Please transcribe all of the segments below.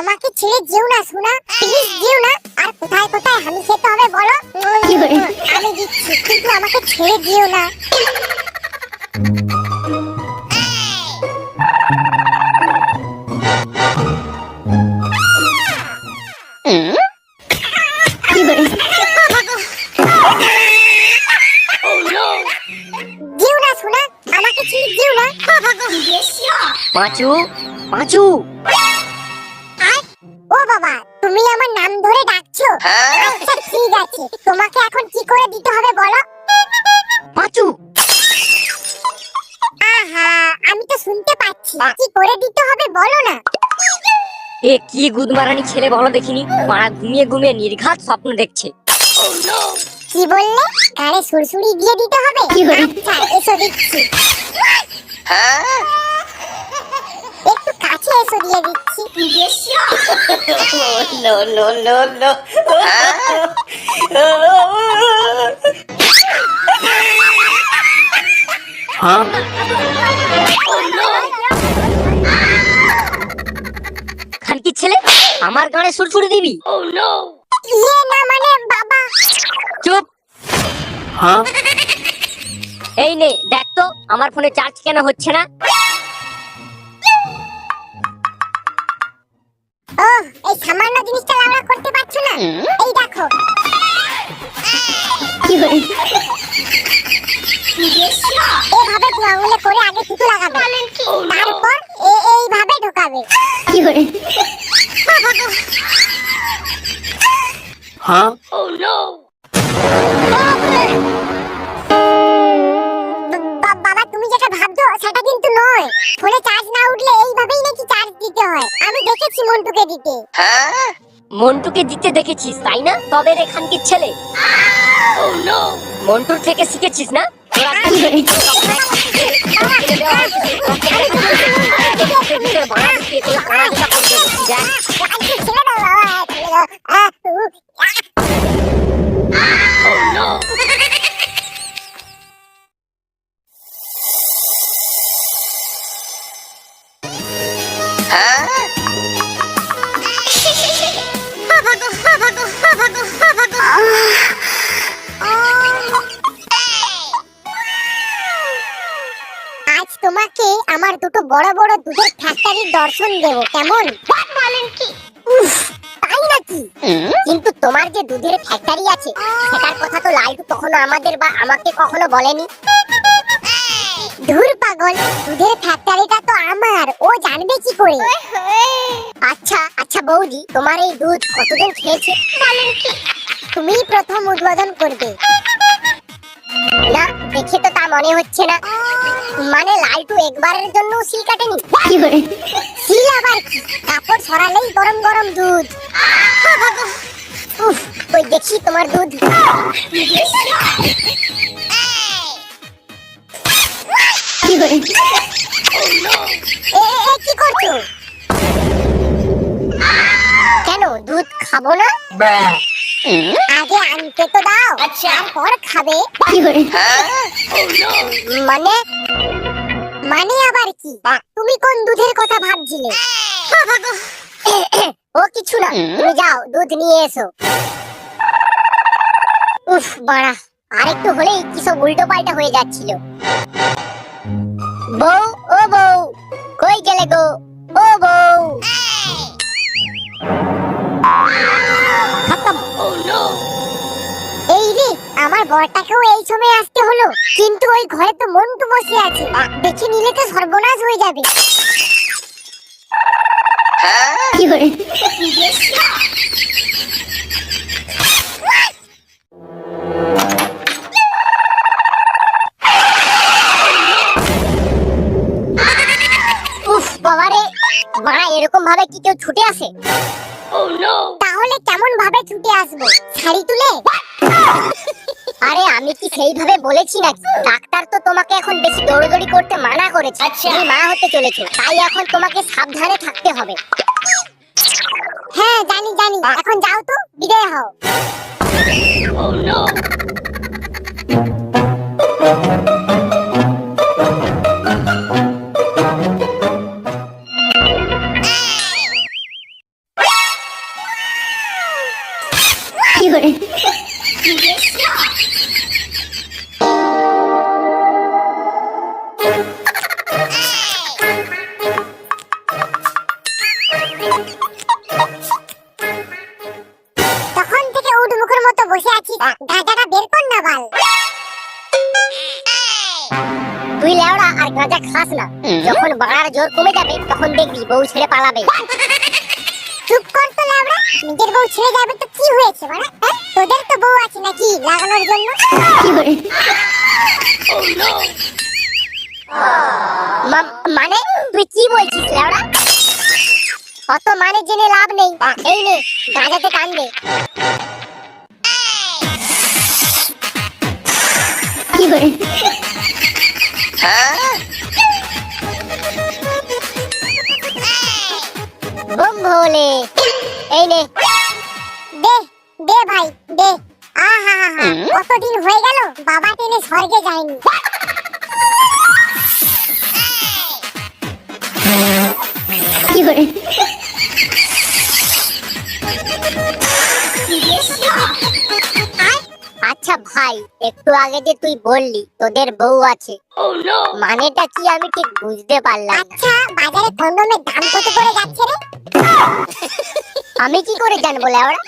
আমাকে ছেড়ে যেও না সোনা। প্লিজ যেও না। আর কোথায় কোথায়? হামি খেতে হবে বলো? আমি দিচ্ছি কিন্তু আমাকে ছেড়ে যেও না। কি করে? যেও না সোনা। আমাকে ছেড়ে যেও না। পাঁচু পাঁচু। ও বাবা তুমি আমার নাম ধরে ডাকছো? আচ্ছা ঠিক আছে। তোমাকে এখন কি করে দিতে হবে বলো? পাঁচু। আহা আমি তো শুনতে পাচ্ছি। কি করে দিতে হবে বলো না? এ কি গুদমারানি ছেলে বলো দেখিনি? মারা ঘুমিয়ে ঘুমিয়ে নির্ঘাত স্বপ্ন দেখছে। কি বললে? কানে সুরসুরি দিয়ে দিতে হবে? আচ্ছা এসো দিচ্ছি একটু কাছে এসো দিয়ে দিচ্ছি। খানকি ছেলে? আমার গানে সুরসুরি দিবি? ইয়ে না মানে বাবা। চুপ। এই নে দেখ তো আমার ফোনে চার্জ কেন হচ্ছে না? ও এই সামান্য জিনিসটা লাউড়া করতে পারছ না? এই দেখো। কি করে? এভাবে আঙুলে করে আগে থুতু লাগাবে। তারপর এইভাবে ঢোকাবে। কি করে? বা- বাবা তুমি যেটা ভাবছ সেটা কিন্তু নয়। ফোনে চার্জ দিতে হয়। আমি দেখেছি মন্টুকে দিতে। মন্টুকে দিতে দেখেছিস তাই না? তবে রে ছেলে। মন্টুর থেকে শিখেছিস না? তোরা আজ তোমাকে আমার দুটো বড় বড় দুধের ফ্যাক্টরির দর্শন দেব কেমন? বলেন কি? তাই নাকি? কিন্তু তোমার যে দুধের ফ্যাক্টরি আছে সেটার কথা তো লালটু কখনো আমাদের বা আমাকে কখনো বলেনি। ধুর পাগল দুধের ফ্যাক্টরিটা তো আমার ও জানবে কি করে? আচ্ছা আচ্ছা বৌদি তোমার এই দুধ কতজন খেয়েছে? তুমি প্রথম উদ্বোধন করবে। না দেখে তো তা মনে হচ্ছে না। মানে লালটু একবারের জন্য সিল কাটেনি? কি করে? সিল আবার কাপড় সরালেই গরম গরম দুধ। উফ ওই দেখি তোমার দুধ। কি করছ? কেন দুধ খাব না? আনতে তো দাও। তারপর খাবে। কি করে? মানে মানে আবার কি? তুমি কোন দুধের কথা ভাবছিলে? ও কিছু না তুমি যাও দুধ নিয়ে এসো। উফ বাড়া আরেকটু হলেই কি সব উল্টো পাল্টা হয়ে যাচ্ছিল। বউ ও বউ কই গেলে গো? আমার বরটাকেও এই সময় আসতে হলো কিন্তু ওই ঘরে তো মন্টু বসে আছে। দেখে নিলে তো সর্বনাশ হয়ে যাবে। কি করে? উফ বাবারে বাড়া এরকম ভাবে কি কেউ ছুটে আসে? তাহলে কেমন ভাবে ছুটে আসব? শাড়ি তুলে? আরে আমি কি সেইভাবে বলেছি নাকি? ডাক্তার তো তোমাকে এখন বেশি দৌড়দৌড়ি করতে মানা করেছে। তুমি মা হতে চলেছো তাই এখন তোমাকে সাবধানে থাকতে হবে। হ্যাঁ জানি জানি। এখন যাও তো বিদায় হও। তুই লেওড়া আর গাঁজা খাস না। যখন বাড়ার জোর কমে যাবে তখন দেখবি বউ ছেড়ে পালাবে। চুপ কর তো লেওড়া। নিজের বউ ছেড়ে যাবে তো কি হয়েছে বাড়া তোদের তো বউ আছে নাকি লাগানোর জন্য? মানে? তুই কি বলছিস লাউড়া অত মানে জেনে লাভ নেই। এই নে গাঁজাতে দে। কি করে বম ভোলে। এই নে। দে দে ভাই। দে। আহা হা হা কতদিন হয়ে গেল বাবা টেনে স্বর্গে যায়নি। কি করে? আচ্ছা ভাই একটু আগে যে তুই বললি তোদের বউ আছে। মানেটা কি আমি ঠিক বুঝতে পারলাম আচ্ছা বাজারে কন্ডোমের দাম কত করে যাচ্ছে রে? আমি কি করে জানব লেওড়া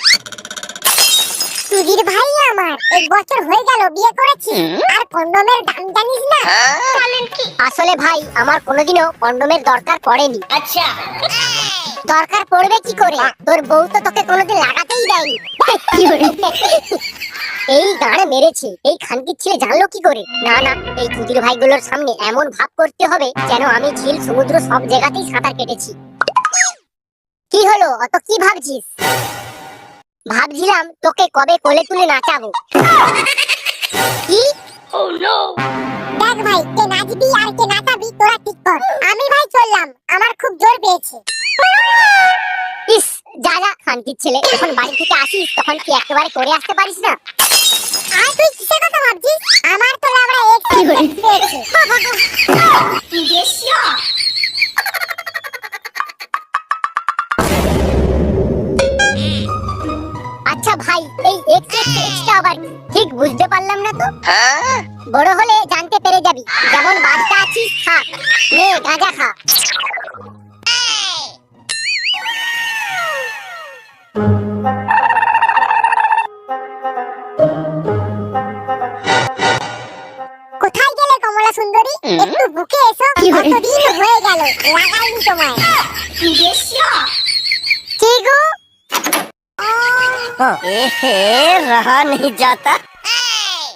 সুধীর ভাই আমার। এক বছর হয়ে গেল বিয়ে করেছি। আর কন্ডোমের দাম জানিস না? আসলে ভাই আমার কোনোদিনও কন্ডোমের দরকার পড়েনি। আচ্ছা। দরকার পড়বে কি করে? তোর বউ তো তোকে কোনোদিন লাগাতেই দেয়নি। এই গাড়ে মেরেছে। এই খানকির ছেলে জানলো কি করে? না না এই চুদির ভাইগুলোর সামনে এমন ভাব করতে হবে যেন আমি ঝিল সমুদ্র সব জায়গাতেই সাঁতার কেটেছি। কি হলো? অত কি ভাবছিস? ভাবছিলাম তোকে কবে কোলে তুলে নাচাবো। কি? দেখ ভাই কে নাচবি আর কে নাচাবি তোরা ঠিক কর। আমি ভাই চললাম আমার খুব জোর পেয়েছে। ইস যা যা খানকির ছেলে যখন বাড়ি থেকে আসিস তখন কি একেবারে করে আসতে পারিস না? আর তুই কিসের কথা ভাবছিস? আমার তো লাবড়া এক কি করে? ভাই এই এক্স এক্স এক্সটা আবার ঠিক বুঝতে পারলাম না তো? বড় হলে জানতে পেরে যাবি। যেমন বাচ্চা আছিস খা। নে গাঁজা খা। কোথায় গেলে কমলা সুন্দরী? একটু বুকে এসো কতদিন হয়ে গেল? লাগাইনি তোমায় কি গো এহে রাহা নেই যাতা।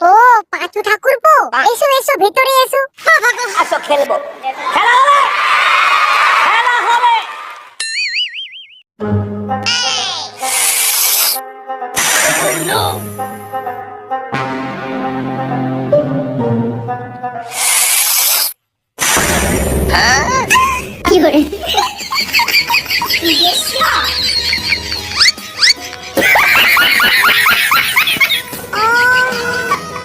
ও পাঁচু ঠাকুরপো এসো এসো ভিতরে এসো। আসো খেলব। খেলা হবে! খেলা হবে! Oh no!